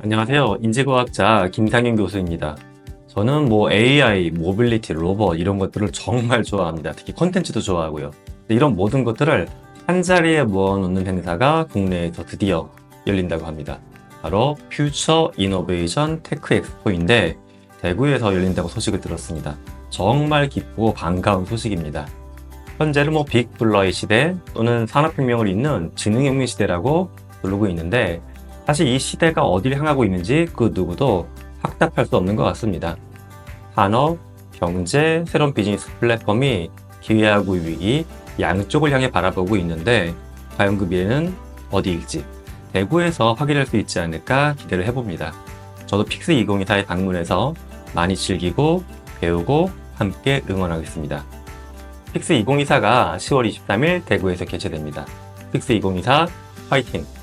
안녕하세요. 인지과학자 김상윤 교수입니다. 저는 뭐 AI, 모빌리티, 로봇 이런 것들을 정말 좋아합니다. 특히 콘텐츠도 좋아하고요. 이런 모든 것들을 한 자리에 모아놓는 행사가 국내에서 드디어 열린다고 합니다. 바로 퓨처 이노베이션 테크 엑스포인데 대구에서 열린다고 소식을 들었습니다. 정말 기쁘고 반가운 소식입니다. 현재는 뭐 빅블러의 시대 또는 산업혁명을 잇는 지능혁명 시대라고 부르고 있는데 사실 이 시대가 어디를 향하고 있는지 그 누구도 확답할 수 없는 것 같습니다. 산업, 경제, 새로운 비즈니스 플랫폼이 기회하고 위기 양쪽을 향해 바라보고 있는데 과연 그 미래는 어디일지 대구에서 확인할 수 있지 않을까 기대를 해봅니다. 저도 픽스 2024에 방문해서 많이 즐기고 배우고 함께 응원하겠습니다. 픽스 2024가 10월 23일 대구에서 개최됩니다. 픽스 2024 화이팅!